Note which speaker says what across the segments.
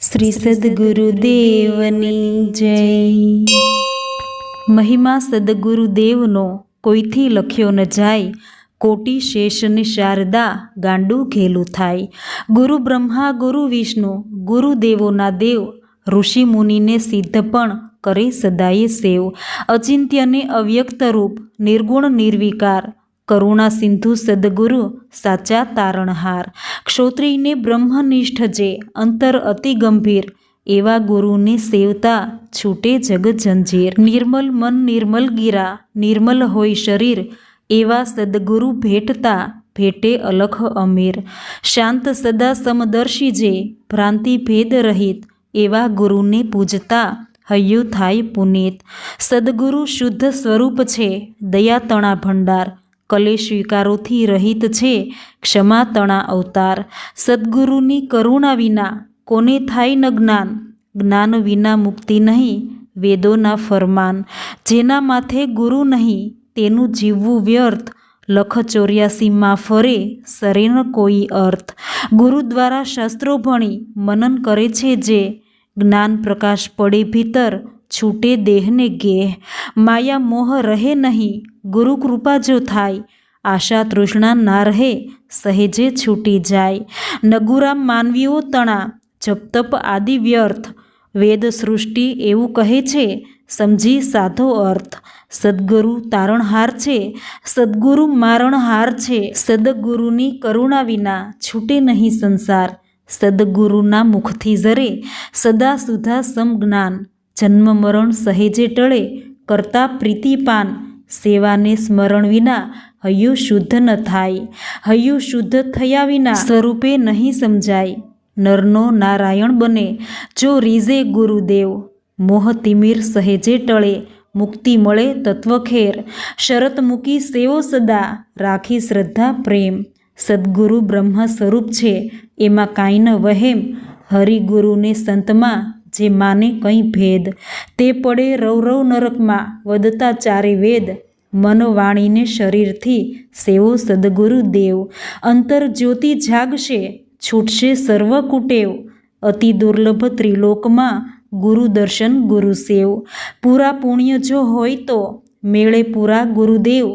Speaker 1: શ્રી સદગુરુદેવની જય. મહિમા સદગુરુદેવનો કોઈથી લખ્યો ન જાય, કોટી શેષને શારદા ગાંડું ઘેલું થાય. ગુરુ બ્રહ્મા, ગુરુ વિષ્ણુ, ગુરુદેવોના દેવ, ઋષિ મુનિને સિદ્ધ પણ કરે સદાય સેવ. અચિંત્યને અવ્યક્ત રૂપ, નિર્ગુણ, નિર્વિકાર કરુણા સિંધુ સદગુરુ સાચા તારણહાર. ક્ષોત્રિયને બ્રહ્મનિષ્ઠ જે અંતર અતિ ગંભીર, એવા ગુરુને સેવતા છૂટે જગ જંજીર નિર્મલ મન નિર્મલ ગીરા, નિર્મલ હોય શરીર, એવા સદગુરુ ભેટતા ભેટે અલખ અમીર. શાંત સદા સમદર્શી જે ભ્રાંતિ ભેદ રહિત, એવા ગુરુને પૂજતા હૈયું થાય પુનીત. સદગુરુ શુદ્ધ સ્વરૂપ છે દયા તણા ભંડાર કલેશ સ્વીકારોથી રહિત છે ક્ષમા તણા અવતાર. સદગુરુની કરુણા વિના કોને થાય ન જ્ઞાન? જ્ઞાન વિના મુક્તિ નહીં, વેદોના ફરમાન. જેના માથે ગુરુ નહીં, તેનું જીવવું વ્યર્થ. લખ ચોર્યાસીમાં ફરે સરે કોઈ અર્થ. ગુરુ દ્વારા શાસ્ત્રો ભણી મનન કરે છે જે જ્ઞાન પ્રકાશ પડે ભીતર છૂટે દેહને ગેહ, માયા મોહ રહે નહીં, ગુરુ કૃપા જો થાય, આશા તૃષ્ણા ના રહે, સહેજે છૂટી જાય. નગુરામ માનવીઓ તણા, જપતપ આદિ વ્યર્થ, વેદ સૃષ્ટિ એવું કહે છે, સમજી સાધો અર્થ, સદગુરુ તારણહાર છે, સદગુરુ મારણહાર છે, સદગુરુની કરુણા વિના છૂટે નહીં સંસાર, સદગુરુના મુખથી ઝરે, સદા સુધા સમજ્ઞાન જન્મ મરણ સહેજે ટળે, કરતા પ્રીતિપાન સેવાને સ્મરણ વિના હૈયું શુદ્ધ ન થાય. હૈયું શુદ્ધ થયા વિના સ્વરૂપે નહીં સમજાય. નરનો નારાયણ બને, જો રીઝે ગુરુદેવ. મોહ તિમિર સહેજે ટળે, મુક્તિ મળે તત્વખેર. શરત મૂકી સેવો સદા, રાખી શ્રદ્ધા પ્રેમ. સદગુરુ બ્રહ્મ સ્વરૂપ છે, એમાં કાંઈ ન વહેમ. હરિગુરુને સંતમાં જે માને કંઈ ભેદ. તે પડે રૌરવ નરકમાં વધતા ચારે વેદ. મન વાણીને શરીરથી સેવો સદગુરુ દેવ. અંતર જ્યોતિ જાગશે, છૂટશે સર્વ કુટેવ. અતિ દુર્લભ ત્રિલોકમાં ગુરુ દર્શન ગુરુ સેવ. પૂરા પુણ્ય જો હોય તો મેળે પૂરા ગુરુદેવ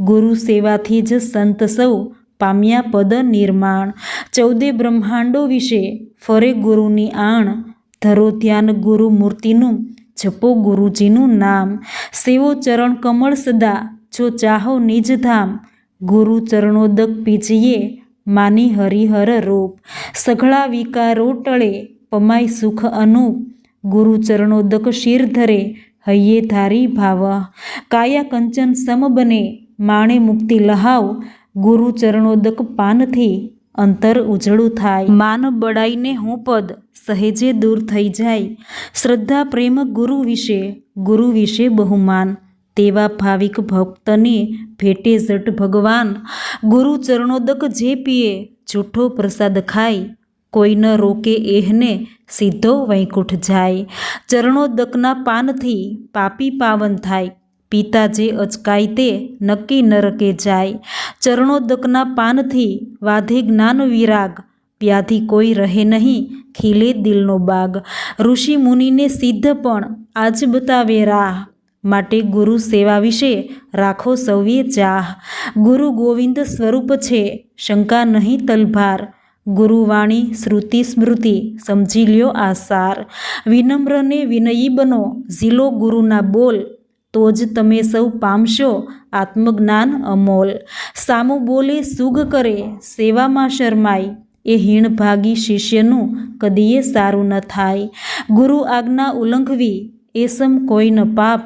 Speaker 1: ગુરુ સેવાથી જ સંત સૌ પામ્યા પદ નિર્માણ. ચૌદે બ્રહ્માંડો વિશે ફરે ગુરુની આણ. ધરો ધ્યાન ગુરુ મૂર્તિનું, જપો ગુરુજીનું નામ. સેવો ચરણ કમળ સદા, જો ચાહો નિજધામ ગુરુ ચરણોદક પીજીએ, માની હરિહર રૂપ. સઘળા વિકારો ટળે પમાય સુખ અનુપ. ગુરુ ચરણોદક શિર ધરે, હૈયે ધારી ભાવ. કાયા કંચન સમ બને, માણે મુક્તિ લહાવ. ગુરુ ચરણોદક પાનથી અંતર ઉજળું થાય. માન બળાઈને હું પદ સહેજે દૂર થઈ જાય. શ્રદ્ધા પ્રેમ ગુરુ વિશે ગુરુ વિશે બહુમાન. તેવા ભાવિક ભક્તને ભેટે જટ ભગવાન. ગુરુ ચરણોદક જે પીએ, જૂઠો પ્રસાદ ખાય. કોઈ ન રોકે એહને, સીધો વૈકુંઠ જાય. ચરણોદકના પાનથી પાપી પાવન થાય. પિતા જે અચકાય તે નક્કી નરકે જાય. ચરણોદકના પાનથી વાધે જ્ઞાન વિરાગ, વ્યાધિ કોઈ રહે નહીં, ખીલે દિલનો બાગ. ઋષિ મુનિને સિદ્ધ પણ આજ બતાવે રાહ. માટે ગુરુ સેવા વિશે રાખો સૌએ ચાહ. ગુરુ ગોવિંદ સ્વરૂપ છે, શંકા નહીં તલભાર. ગુરુવાણી, શ્રુતિ, સ્મૃતિ, સમજી લ્યો આ સાર વિનમ્રને વિનયી બનો, ઝીલો ગુરુના બોલ. તો જ તમે સૌ પામશો આત્મજ્ઞાન અમોલ. સામું બોલે, સુગ કરે, સેવામાં શરમાય. એ હીણભાગી શિષ્યનું કદીએ સારું ન થાય. ગુરુ આજ્ઞા ઉલ્લંઘવી, એ સમ કોઈ પાપ.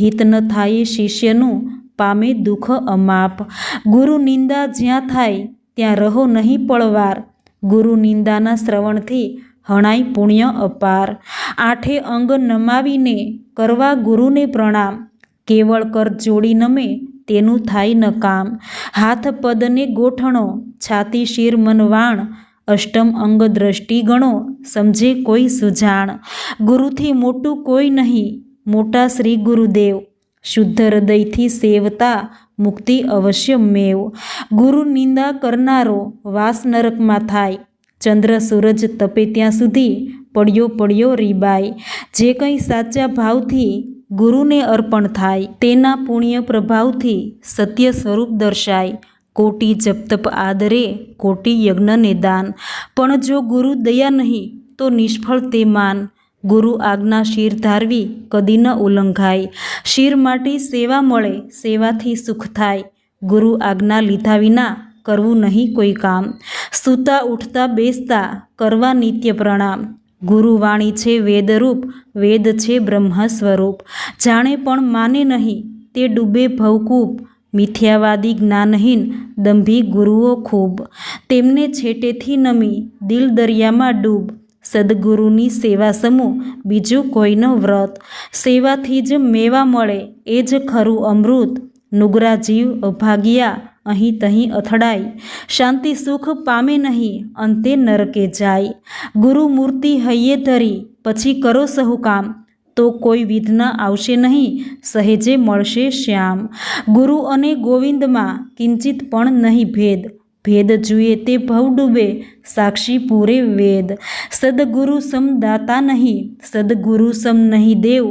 Speaker 1: હિત ન થાય શિષ્યનું, પામે દુઃખ અમાપ. ગુરુ નિંદા જ્યાં થાય, ત્યાં રહો નહીં પળવાર. ગુરુ નિંદાના શ્રવણથી હણાય પુણ્ય અપાર. આઠે અંગ નમાવીને, કરવા ગુરુને પ્રણામ. કેવળ કર જોડી નમે તેનું થાય ન કામ. હાથ પદને ગોઠણો, છાતી શિર મનવાણ અષ્ટમ અંગ દ્રષ્ટિ ગણો, સમજે કોઈ સુજાણ. ગુરુથી મોટું કોઈ નહીં, મોટા શ્રી ગુરુદેવ. શુદ્ધ હૃદયથી સેવતા, મુક્તિ અવશ્ય મેવ. ગુરુ નિંદા કરનારો, વાસ નરકમાં થાય. ચંદ્ર સૂરજ તપે ત્યાં સુધી પડ્યો પડ્યો રીબાય જે કંઈ સાચા ભાવથી ગુરુને અર્પણ થાય. તેના પુણ્ય પ્રભાવથી સત્ય સ્વરૂપ દર્શાય. કોટી જપતપ આદરે, કોટી યજ્ઞને દાન. પણ જો ગુરુ દયા નહીં, તો નિષ્ફળ તે માન. ગુરુ આજ્ઞા શિર ધારવી કદી ન ઉલ્લંઘાય. શિર માટે સેવા મળે, સેવાથી સુખ થાય. ગુરુ આજ્ઞા લીધા વિના કરવું નહીં કોઈ કામ. સૂતા, ઉઠતા, બેસતા, કરવા નિત્ય પ્રણામ. ગુરુવાણી છે વેદરૂપ, વેદ છે બ્રહ્મ સ્વરૂપ જાણે પણ માને નહીં, તે ડૂબે ભવકૂપ. મિથ્યાવાદી જ્ઞાનહીન, દંભી ગુરુઓ ખૂબ. તેમને છેટેથી નમી, દિલ દરિયામાં ડૂબ. સદગુરુની સેવા સમૂહ, બીજું કોઈનો વ્રત. સેવાથી જ મેવા મળે, એ જ ખરું અમૃત. નુગરા જીવ અભાગ્યા અહીં તહીં અથડાય. શાંતિ સુખ પામે નહીં, અંતે નરકે જાય. ગુરુ મૂર્તિ હૈયે ધરી, પછી કરો સહુ કામ. તો કોઈ વિઘ્ન આવશે નહીં, સહેજે મળશે શ્યામ. ગુરુ અને ગોવિંદમાં કિંચિત પણ નહીં ભેદ. ભેદ જુએ તે ભવ ડૂબે, સાક્ષી પૂરે વેદ. સદગુરુ સમ દાતા નહીં, સદગુરુ સમ નહીં દેવ.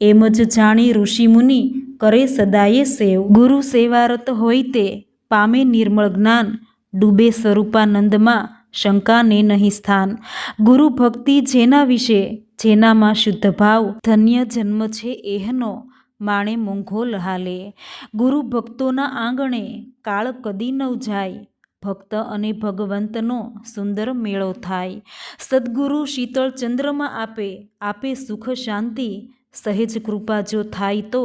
Speaker 1: એમ જ જાણી ઋષિમુનિ કરે સદાયે સેવ. ગુરુ સેવારત હોય તે પામે નિર્મળ જ્ઞાન, ડૂબે સ્વરૂપાનંદમાં શંકાને નહીં સ્થાન. ગુરુ ભક્તિ જેના વિશે, જેનામાં શુદ્ધ ભાવ, ધન્ય જન્મ છે એહનો માણે મોંઘો લહાલે. ગુરુ ભક્તોના આંગણે કાળ કદી ન જાય, ભક્ત અને ભગવંતનો સુંદર મેળો થાય. સદગુરુ શીતળ ચંદ્રમાં આપે આપે સુખ શાંતિ, સહેજ કૃપા જો થાય તો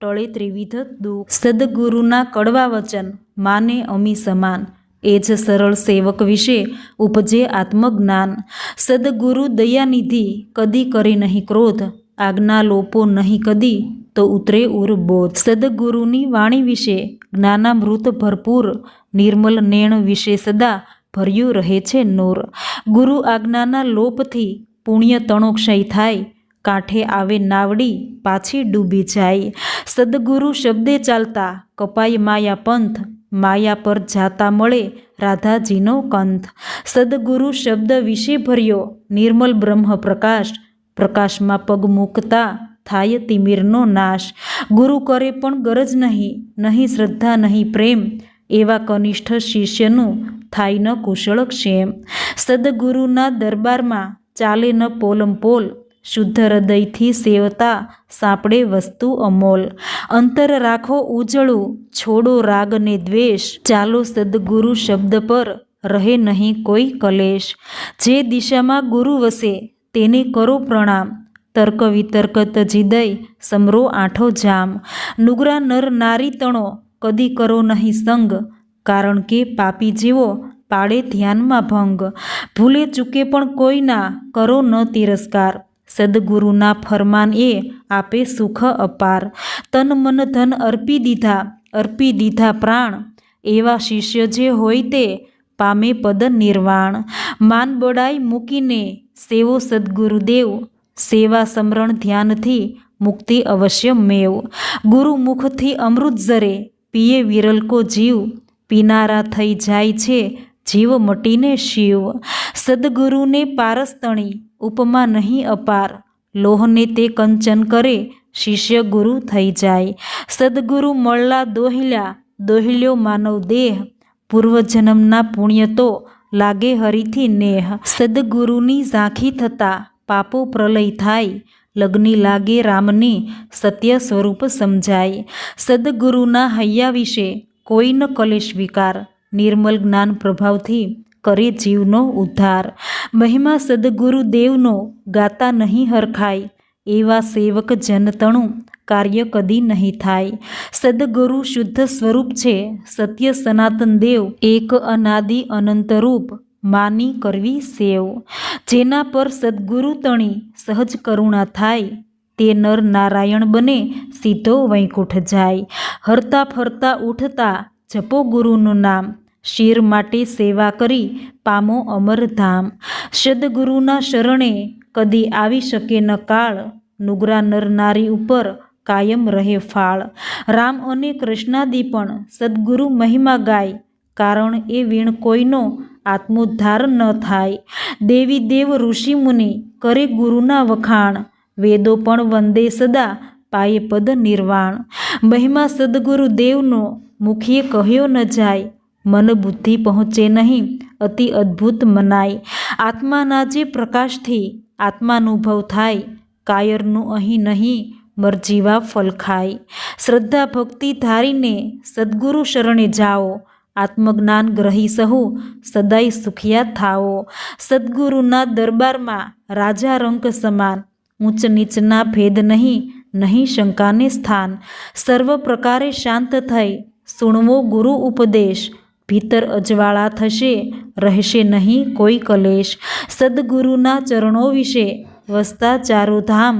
Speaker 1: ટળે ત્રિવિધ દુઃખ. સદગુરુના કડવા વચન માને અમી સમાન. એ જ સરળ સેવક વિશે ઉપજે આત્મજ્ઞાન. સદગુરુ દયાનિધિ કદી કરે નહીં ક્રોધ. આજ્ઞા લોપો નહીં કદી તો ઉતરે ઉર બોધ. સદગુરુની વાણી વિશે જ્ઞાનામૃત ભરપૂર. નિર્મલ નેણ વિશે સદા ભર્યું રહે છે નૂર. ગુરુ આજ્ઞાના લોપથી પુણ્ય તણોક્ષય થાય. કાંઠે આવે નાવડી, પાછી ડૂબી જાય. સદગુરુ શબ્દે ચાલતા કપાય માયા પંથ. માયા પર જાતા મળે રાધાજીનો કંથ. સદગુરુ શબ્દ વિશે ભર્યો. નિર્મલ બ્રહ્મ પ્રકાશ પ્રકાશમાં પગ મૂકતા થાય તિમિરનો નાશ. ગુરુ કરે પણ ગરજ નહીં નહીં શ્રદ્ધા, નહીં પ્રેમ. એવા કનિષ્ઠ શિષ્યનું થાય ન કુશળ ક્ષેમ. સદગુરુના દરબારમાં ચાલે ન પોલમ પોલ. શુદ્ધ હૃદયથી સેવતા સાંપડે વસ્તુ અમોલ. અંતર રાખો ઉજળું, છોડો રાગ ને દ્વેષ. ચાલો સદગુરુ શબ્દ પર રહે નહીં કોઈ કલેશ. જે દિશામાં ગુરુ વસે, તેને કરો પ્રણામ. તર્ક વિતર્ક તજીદય, સમરો આઠો જામ. નુગરા નર નારી તણો, કદી કરો નહીં સંગ. કારણ કે પાપી જેવો પાડે ધ્યાનમાં ભંગ. ભૂલે ચૂકે પણ કોઈના કરો ન તિરસ્કાર. સદગુરુના ફરમાન એ આપે સુખ અપાર. તન મન ધન અર્પી દીધા અર્પી દીધા પ્રાણ. એવા શિષ્ય જે હોય તે પામે પદ નિર્વાણ. માન બડાઈ મૂકીને સેવો સદગુરુદેવ સેવા સમરણ ધ્યાનથી મુક્તિ અવશ્ય મેવ. ગુરુ મુખથી અમૃત ઝરે પીએ વિરલકો જીવ. પીનારા થઈ જાય છે, જીવ મટીને શિવ. સદગુરુને પારસતણી ઉપમા નહીં અપાર. લોહને તે કંચન કરે, શિષ્ય ગુરુ થઈ જાય. સદગુરુ મળલા દોહિલ્યા, દોહિલ્યો માનવ દેહ. પૂર્વજન્મના પુણ્ય તો લાગે હરીથી નેહ. સદગુરુની ઝાંખી થતાં પાપો પ્રલય થાય. લગ્ની લાગે રામને સત્ય સ્વરૂપ સમજાય. સદગુરુના હૈયા વિશે કોઈ ન કલેશ વિકાર. નિર્મલ જ્ઞાન પ્રભાવથી કરે જીવનો ઉદ્ધાર. મહિમા સદગુરુદેવનો ગાતા નહીં હરખાય. એવા સેવક જનતણું કાર્ય કદી નહીં થાય. સદગુરુ શુદ્ધ સ્વરૂપ છે. સત્ય સનાતન દેવ એક અનાદિ અનંતરૂપ માની કરવી સેવ. જેના પર સદગુરુ તણી સહજ કરુણા થાય. તે નર નારાયણ બને સીધો વૈકુંઠ જાય. હરતા ફરતા ઉઠતા જપો ગુરુનું નામ. શિર માટે સેવા કરી પામો અમરધામ. સદગુરુના શરણે કદી આવી શકે ન કાળ. નુગરા નરનારી ઉપર કાયમ રહે ફાળ. રામ અને કૃષ્ણાદી પણ સદગુરુ મહિમા ગાય. કારણ એ વીણ કોઈનો આત્મોદ્ધાર ન થાય. દેવી દેવ ઋષિ મુનિ કરે ગુરુના વખાણ. વેદો પણ વંદે સદા પાયે પદ નિર્વાણ. મહિમા સદગુરુ દેવનો મુખીએ કહ્યો ન જાય. મન બુદ્ધિ પહોંચે નહીં. અતિ અદ્ભુત મનાય આત્માના જે પ્રકાશથી આત્માનુભવ થાય, કાયરનું અહીં નહીં, મરજીવા ફલ ખાય. શ્રદ્ધા ભક્તિ ધારીને સદગુરુ શરણે જાઓ. આત્મજ્ઞાન ગ્રહી સહુ, સદાય સુખિયા થાઓ. સદગુરુના દરબારમાં રાજા રંક સમાન. ઊંચ નીચના ભેદ નહીં નહીં શંકાને સ્થાન. સર્વ પ્રકારે શાંત થઈ, સુણવો ગુરુ ઉપદેશ. ભીતર અજવાળા થશે, રહેશે નહીં કોઈ કલેશ. સદગુરુના ચરણો વિશે વસતા ચારોધામ,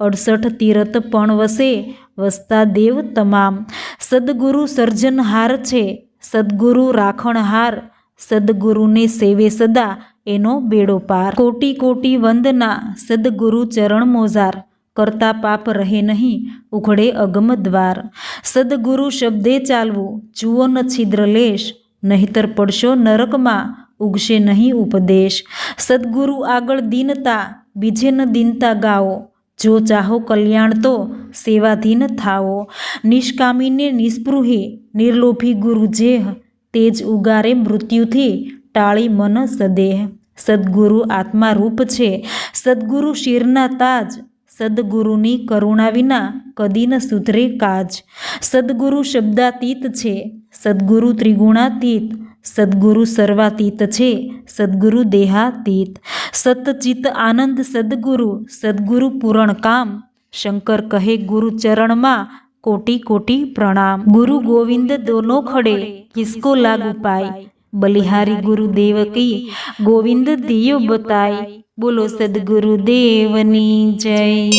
Speaker 1: અડસઠ તીરથ પણ વસે, વસતા દેવ તમામ. સદગુરુ સર્જનહાર છે, સદગુરુ રાખણહાર, સદગુરુને સેવે સદા એનો બેડો પાર. કોટી કોટી વંદના, સદગુરુ ચરણ મોજાર, કરતા પાપ રહે નહીં, ઉઘડે અગમ દ્વાર. સદગુરુ શબ્દે ચાલવું, જુઓ ન છિદ્ર લેશ નહીતર પડશો નરકમાં, ઉગશે નહીં ઉપદેશ. સદગુરુ આગળ દીનતા, બીજે ન દીનતા ગાઓ. જો ચાહો કલ્યાણ તો સેવાધીન થાઓ. નિષ્કામીને નિસ્પૃહી, નિર્લોભી ગુરુ જેહ તેજ ઉગારે મૃત્યુથી ટાળી મન સદેહ. સદગુરુ આત્મારૂપ છે. સદગુરુ શિરના તાજ. સદગુરુની કરુણા વિના કદી ન સુધરે કાજ. સદગુરુ શબ્દાતીત છે. સદગુરુ ત્રિગુણાતીત, સદગુરુ સર્વાતીત છે, સદગુરુ દેહાતીત. સતચિત આનંદ સદગુરુ સદગુરુ પૂરણ કામ શંકર કહે, ગુરુ ચરણમાં કોટી કોટી પ્રણામ. ગુરુ ગોવિંદ દોનો ખડે, કિસકો લાગુ પાય. બલિહારી ગુરુ દેવકી ગોવિંદ દિયો બતાય. બોલો, સદગુરુ દેવની જય.